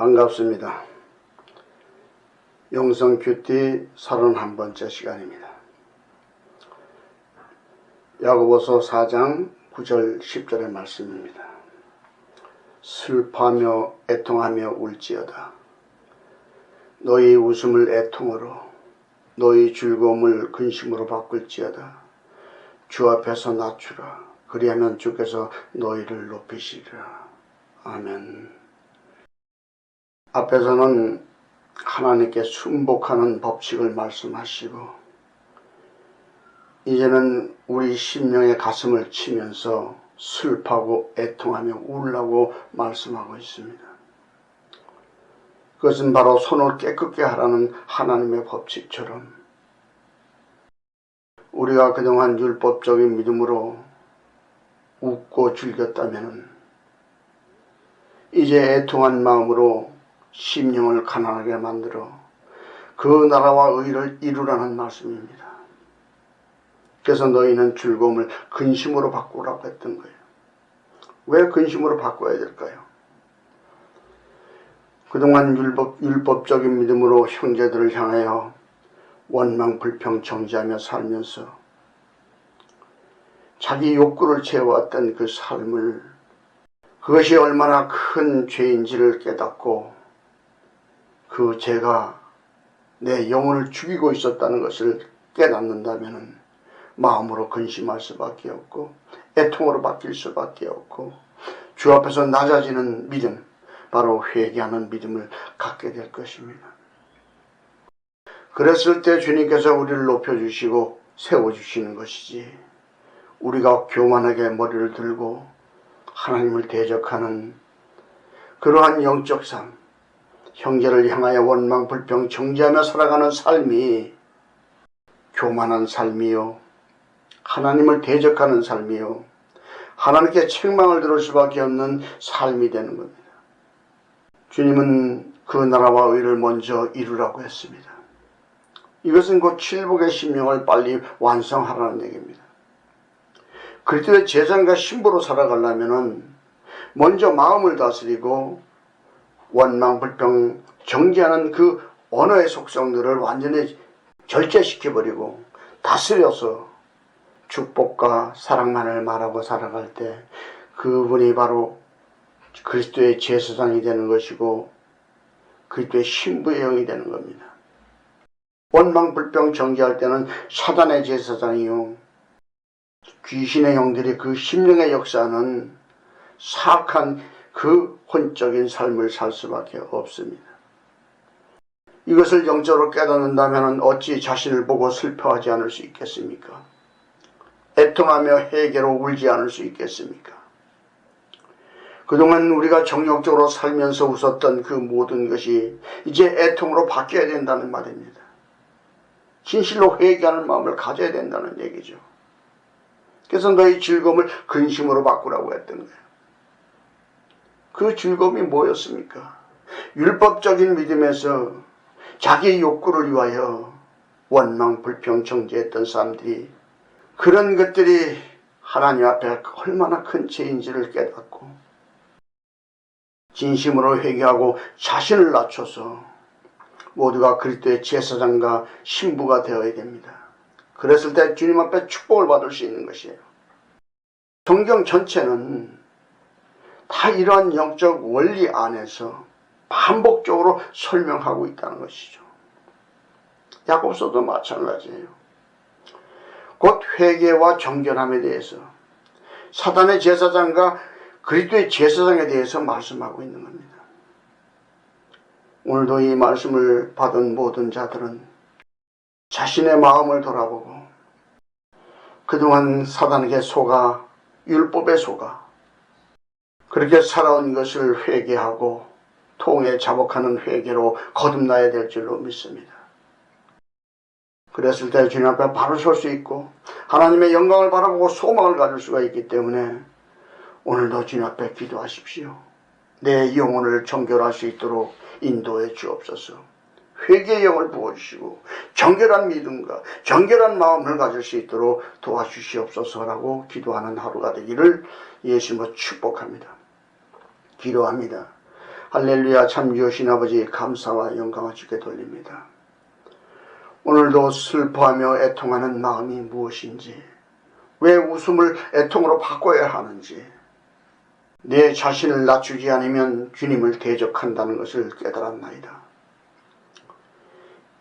반갑습니다. 영성 큐티 31번째 시간입니다. 야고보서 4장 9절 10절의 말씀입니다. 슬퍼하며 애통하며 울지어다. 너희 웃음을 애통으로 너희 즐거움을 근심으로 바꿀지어다. 주 앞에서 낮추라. 그리하면 주께서 너희를 높이시리라. 아멘. 앞에서는 하나님께 순복하는 법칙을 말씀하시고 이제는 우리 심령의 가슴을 치면서 슬퍼하고 애통하며 울라고 말씀하고 있습니다. 그것은 바로 손을 깨끗게 하라는 하나님의 법칙처럼 우리가 그동안 율법적인 믿음으로 웃고 즐겼다면 이제 애통한 마음으로 심령을 가난하게 만들어 그 나라와 의를 이루라는 말씀입니다. 그래서 너희는 즐거움을 근심으로 바꾸라고 했던 거예요. 왜 근심으로 바꿔야 될까요? 그동안 율법, 율법적인 믿음으로 형제들을 향하여 원망, 불평, 정지하며 살면서 자기 욕구를 채워왔던 그 삶을 그것이 얼마나 큰 죄인지를 깨닫고 그 죄가 내 영혼을 죽이고 있었다는 것을 깨닫는다면 마음으로 근심할 수밖에 없고 애통으로 바뀔 수밖에 없고 주 앞에서 낮아지는 믿음 바로 회개하는 믿음을 갖게 될 것입니다. 그랬을 때 주님께서 우리를 높여주시고 세워주시는 것이지 우리가 교만하게 머리를 들고 하나님을 대적하는 그러한 영적 삶 형제를 향하여 원망 불평 정지하며 살아가는 삶이 교만한 삶이요 하나님을 대적하는 삶이요 하나님께 책망을 들을 수밖에 없는 삶이 되는 겁니다. 주님은 그 나라와 의를 먼저 이루라고 했습니다. 이것은 곧 칠복의 심령을 빨리 완성하라는 얘기입니다. 그리스도의 재산과 신부로 살아가려면 먼저 마음을 다스리고 원망, 불평, 정지하는 그 언어의 속성들을 완전히 절제시켜버리고 다스려서 축복과 사랑만을 말하고 살아갈 때 그분이 바로 그리스도의 제사장이 되는 것이고 그리스도의 신부의 영이 되는 겁니다. 원망, 불평, 정지할 때는 사단의 제사장이요. 귀신의 영들이 그 심령의 역사는 사악한 그 혼적인 삶을 살 수밖에 없습니다. 이것을 영적으로 깨닫는다면 어찌 자신을 보고 슬퍼하지 않을 수 있겠습니까? 애통하며 해계로 울지 않을 수 있겠습니까? 그동안 우리가 정욕적으로 살면서 웃었던 그 모든 것이 이제 애통으로 바뀌어야 된다는 말입니다. 진실로 회개하는 마음을 가져야 된다는 얘기죠. 그래서 너희 즐거움을 근심으로 바꾸라고 했던 거예요. 그 즐거움이 뭐였습니까? 율법적인 믿음에서 자기 욕구를 위하여 원망, 불평, 정죄했던 사람들이 그런 것들이 하나님 앞에 얼마나 큰 죄인지를 깨닫고 진심으로 회개하고 자신을 낮춰서 모두가 그리스도의 제사장과 신부가 되어야 됩니다. 그랬을 때 주님 앞에 축복을 받을 수 있는 것이에요. 성경 전체는 다 이러한 영적 원리 안에서 반복적으로 설명하고 있다는 것이죠. 야곱서도 마찬가지예요. 곧 회개와 정결함에 대해서 사단의 제사장과 그리스도의 제사장에 대해서 말씀하고 있는 겁니다. 오늘도 이 말씀을 받은 모든 자들은 자신의 마음을 돌아보고 그동안 사단에게 속아 율법에 속아 그렇게 살아온 것을 회개하고 통에 자복하는 회개로 거듭나야 될 줄로 믿습니다. 그랬을 때 주님 앞에 바로 설 수 있고 하나님의 영광을 바라보고 소망을 가질 수가 있기 때문에 오늘도 주님 앞에 기도하십시오. 내 영혼을 정결할 수 있도록 인도해 주옵소서. 회개의 영을 부어주시고 정결한 믿음과 정결한 마음을 가질 수 있도록 도와주시옵소서라고 기도하는 하루가 되기를 예수님으로 축복합니다. 기도합니다. 할렐루야 참 주신 아버지 감사와 영광을 주께 돌립니다. 오늘도 슬퍼하며 애통하는 마음이 무엇인지 왜 웃음을 애통으로 바꿔야 하는지 내 자신을 낮추지 않으면 주님을 대적한다는 것을 깨달았나이다.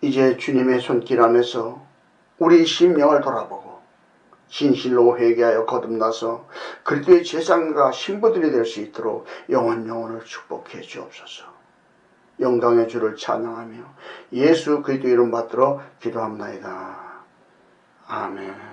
이제 주님의 손길 안에서 우리 심령을 돌아보고 진실로 회개하여 거듭나서 그리스도의 제사장과 신부들이 될 수 있도록 영원 영원을 축복해 주옵소서. 영광의 주를 찬양하며 예수 그리스도 이름 받들어 기도합나이다. 아멘.